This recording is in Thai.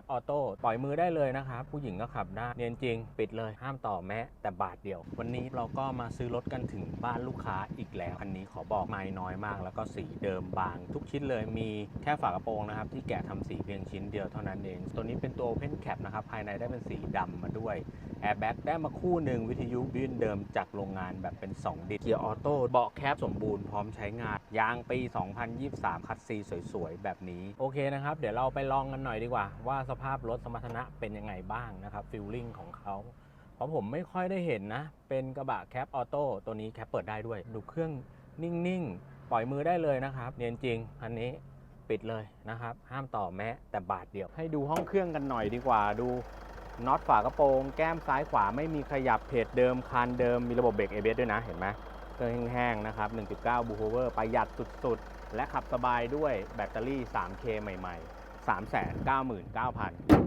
ปออโต้ปล่อยมือได้เลยนะครับ ผู้หญิงก็ขับได้เนียนจริง ปิดเลยห้ามต่อแม้แต่บาทเดียว วันนี้เราก็มาซื้อรถกันถึงบ้านลูกค้าอีกแล้วคันนี้ขอบอกไม่น้อยมาก แล้วก็สีเดิมบาง ทุกชิ้นเลยมีแค่ฝากระโปรงนะครับ ที่แกะทำสีเพียงชิ้นเดียวเท่านั้นเอง ตัวนี้เป็นตัว Open Cap นะครับภายในได้เป็นสีดำมาด้วยแอร์แบ็กได้มาคู่หนึ่งวิทยุยื่นเดิมจากโรงงานแบบเป็น 2 ดิสเกียร์ออโต้เบาะแคปสมบูรณ์พร้อมใช้งาน ยางปี 2023 คัดซีสวยๆ แบบนี้ โอเคนะครับ เดี๋ยวเราไปลองกันหน่อยดีกว่า ว่าสภาพรถสมรรถนะเป็นยังไงบ้างนะครับฟิลลิ่งของเขาเพราะผมไม่ค่อยได้เห็นนะ เป็นกระบะแคปออโต้ตัวนี้แคปเปิดได้ด้วย ดูเครื่องนิ่งๆ ปล่อยมือได้เลยนะครับ เนียนจริงคันนี้ปิดเลยนะครับ ห้ามต่อแม้แต่บาทเดียว ให้ดูห้องเครื่องกันหน่อยดีกว่าดูน็อตฝากระโปรงแก้มซ้ายขวาไม่มีขยับเพจเดิมคันเดิมมีระบบเบรก ABS ด้วยนะเห็นไหมเครื่องแห้งๆนะครับ 1.9บูโฮเวอร์ประหยัดสุดๆ และขับสบายด้วยแบตเตอรี่ 3K ใหม่ ๆ 3 9 9 0 0 0